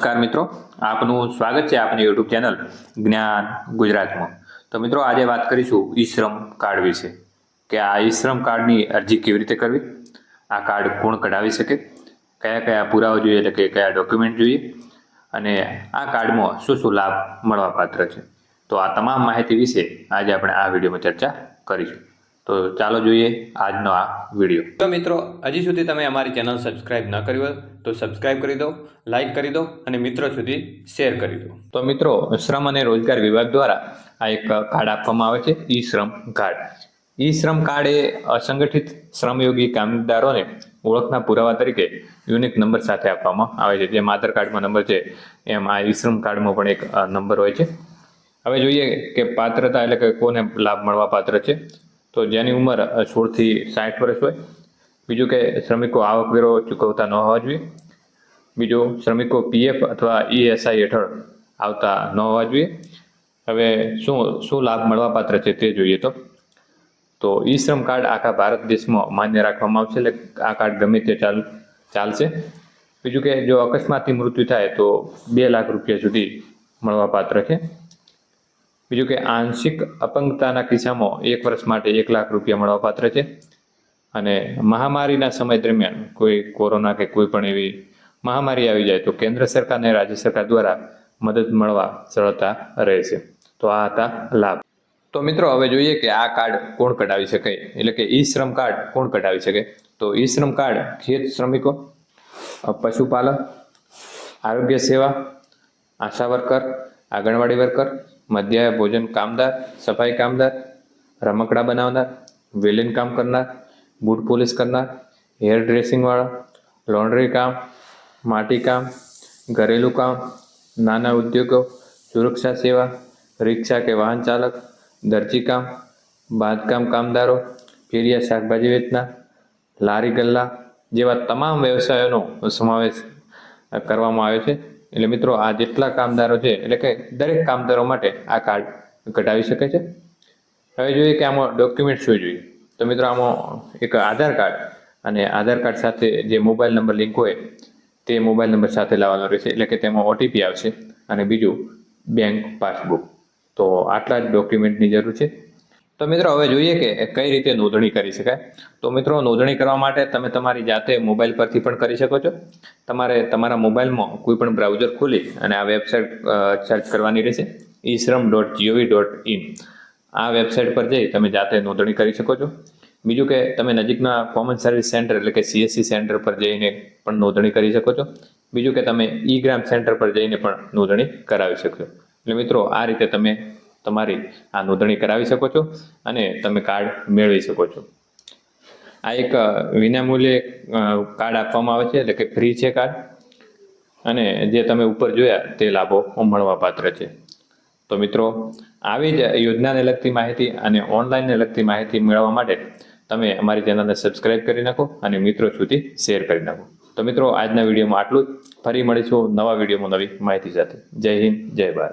નમસ્કાર મિત્રો. આપનું સ્વાગત છે આપની યુટ્યુબ ચેનલ જ્ઞાન ગુજરાતમાં. તો મિત્રો, આજે વાત કરીશું ઈ શ્રમ કાર્ડ વિશે. કે આ ઈ શ્રમ કાર્ડની અરજી કેવી રીતે કરવી? આ કાર્ડ કોણ કઢાવી શકે? કયા કયા પુરાવા જોઈએ? એટલે કે કયા ડોક્યુમેન્ટ જોઈએ? અને આ કાર્ડમાં શું શું લાભ મળવાપાત્ર છે? તો આ તમામ માહિતી વિશે આજે આપણે આ વિડીયોમાં ચર્ચા કરીશું. તો ચાલો જોઈએ આજનો આ વીડિયો. તો મિત્રો હજી સુધી તમે અમારી ચેનલ સબસ્ક્રાઇબ ન કરી હોય તો સબસ્ક્રાઇબ કરી દો લાઇક કરી દો અને મિત્રો સુધી શેર કરી દો. તો મિત્રો શ્રમ અને રોજગાર વિભાગ દ્વારા આ એક કાર્ડ આપવામાં આવે છે ઈ શ્રમ કાર્ડ. ઈ શ્રમ કાર્ડ એ અસંગઠિત શ્રમયોગી કામદારોને ઓળખના પુરાવા તરીકે યુનિક નંબર સાથે આપવામાં આવે છે. જેમ આધાર કાર્ડમાં નંબર છે એમ આ ઈ શ્રમ કાર્ડમાં પણ એક નંબર હોય છે. હવે જોઈએ કે પાત્રતા એટલે કે કોને લાભ મળવા પાત્ર છે. તો જેની ઉંમર સોળથી સાઠ વર્ષ હોય. બીજું કે શ્રમિકો આવકવેરો ચૂકવતા ન હોવા જોઈએ. બીજું, શ્રમિકો પીએફ અથવા ઈએસઆઈ હેઠળ આવતા ન હોવા જોઈએ. હવે શું શું લાભ મળવા પાત્ર છે તે જોઈએ તો. તો ઈ શ્રમ કાર્ડ આખા ભારત દેશમાં માન્ય રાખવામાં આવશે, એટલે આ કાર્ડ ગમે તે ચાલ, ચાલશે. બીજું કે જો અકસ્માતથી મૃત્યુ થાય તો બે લાખ રૂપિયા સુધી મળવા પાત્ર છે. બીજું કે આંશિક અપંગતાના કિસ્સામાં એક વર્ષ માટે એક લાખ રૂપિયા મળવાપાત્ર છે. અને મહામારીના સમય દરમિયાન કોઈ કોરોના કે કોઈ પણ એવી મહામારી આવી જાય તો કેન્દ્ર સરકાર અને રાજ્ય સરકાર દ્વારા મદદ મળવા સરળતા રહેશે. તો આ હતા લાભ. તો મિત્રો, હવે જોઈએ કે આ કાર્ડ કોણ કઢાવી શકે? એટલે કે ઈ શ્રમ કાર્ડ કોણ કઢાવી શકે? તો ઈ શ્રમ કાર્ડ ખેત શ્રમિકો પશુપાલક, આરોગ્ય સેવા, આશા વર્કર, આંગણવાડી વર્કર મધ્યાહન ભોજન કામદાર, સફાઈ કામદાર, રમકડા બનાવનાર, વેલિન કામ કરનાર, બૂટ પોલિશ કરનાર, હેર ડ્રેસિંગવાળા લોન્ડ્રી કામ, માટી કામ, ઘરેલું કામ, નાના ઉદ્યોગો, સુરક્ષા સેવા, રિક્ષા કે વાહન ચાલક, દરજી કામ, બાંધકામ કામદારો, ફેરિયા શાકભાજી વેચનાર, લારી ગલ્લા જેવા તમામ વ્યવસાયોનો સમાવેશ કરવામાં આવ્યો છે. એટલે મિત્રો આ જેટલા કામદારો છે, એટલે કે દરેક કામદારો માટે આ કાર્ડ કઢાવી શકે છે. હવે જોઈએ કે આમાં ડોક્યુમેન્ટ શું જોઈએ. તો મિત્રો આમાં એક આધાર કાર્ડ અને આધાર કાર્ડ સાથે જે મોબાઈલ નંબર લિંક હોય, તે મોબાઈલ નંબર સાથે લાવવાનો રહેશે. એટલે કે તેમાં ઓટીપી આવશે અને બીજું બેંક પાસબુક તો આટલા જ ડોક્યુમેન્ટની જરૂર છે. તો મિત્રો, હવે જોઈએ કે કઈ રીતે નોંધણી કરી શકાય. તો મિત્રો, નોંધણી કરવા માટે તમે તમારી જાતે મોબાઈલ પરથી પણ કરી શકો છો. તમારે તમારા મોબાઈલમાં કોઈ પણ બ્રાઉઝર ખોલી અને આ વેબસાઇટ સર્ચ કરવાની રહેશે. E Shram dot gov dot in આ વેબસાઇટ પર જઈ તમે જાતે નોંધણી કરી શકો છો. બીજું કે તમે નજીકના કોમન સર્વિસ સેન્ટર એટલે કે સીએસસી સેન્ટર પર જઈને પણ નોંધણી કરી શકો છો. બીજું કે તમે ઈ ગ્રામ સેન્ટર પર જઈને પણ નોંધણી કરાવી શકશો એટલે મિત્રો, આ રીતે તમે તમારી આ નોંધણી કરાવી શકો છો અને તમે કાર્ડ મેળવી શકો છો. આ એક વિનામૂલ્યે કાર્ડ આપવામાં આવે છે, એટલે કે ફ્રી છે કાર્ડ. અને જે તમે ઉપર જોયા તે લાભો મળવા પાત્ર છે. તો મિત્રો, આવી જ યોજનાને લગતી માહિતી અને ઓનલાઈનને લગતી માહિતી મેળવવા માટે તમે અમારી ચેનલને સબસ્ક્રાઇબ કરી નાખો અને મિત્રો સુધી શેર કરી નાખો. તો મિત્રો, આજના વિડીયોમાં આટલું જ. ફરી મળીશું નવા વિડીયોમાં નવી માહિતી સાથે. જય હિન્દ, જય ભારત.